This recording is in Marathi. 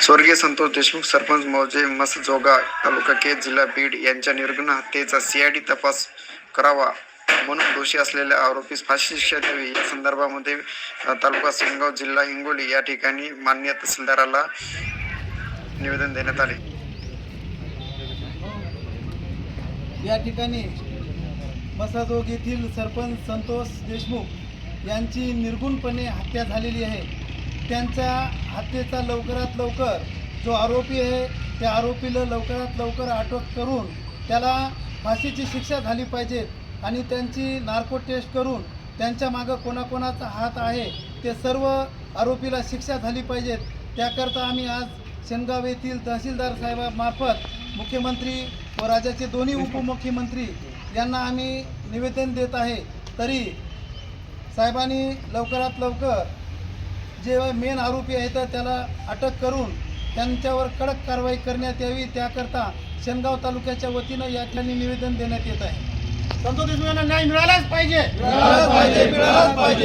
स्वर्गीय संतोष देशमुख सरपंच मौजे मसजोगा तालुका केज जिल्हा बीड यांच्या निर्गुण हत्येचा सीआयडी तपास करावा म्हणून दोषी असलेल्या आरोपीस फाशी शिक्षा द्यावी या संदर्भामध्ये तालुका सेनगाव जिल्हा हिंगोली या ठिकाणी मान्य तहसीलदाराला निवेदन देण्यात आले. या ठिकाणी मसाजोग येथील सरपंच संतोष देशमुख यांची निर्गुणपणे हत्या झालेली आहे. त्यांच्या हत्येचा लवकरात लवकर जो आरोपी आहे त्या आरोपीला लवकरात लवकर अटक करून त्याला फाशीची शिक्षा झाली पाहिजे आणि त्यांची नार्को टेस्ट करून त्यांच्या मागं कोणाकोणाचा हात आहे ते सर्व आरोपीला शिक्षा झाली पाहिजेत त्याकरता आम्ही आज शेनगाव येथील तहसीलदार साहेबामार्फत मुख्यमंत्री व राज्याचे दोन्ही उपमुख्यमंत्री यांना आम्ही निवेदन देत आहे. तरी साहेबांनी लवकरात लवकर जे मेन आरोपी आहेत त्याला अटक करून त्यांच्यावर कडक कारवाई करण्यात यावी. त्याकरता शेनगाव तालुक्याच्या वतीनं या ठिकाणी निवेदन देण्यात येत आहे. संतोष देशमुख यांना न्याय मिळालाच पाहिजे. मिळालाच पाहिजे मिळालाच पाहिजे.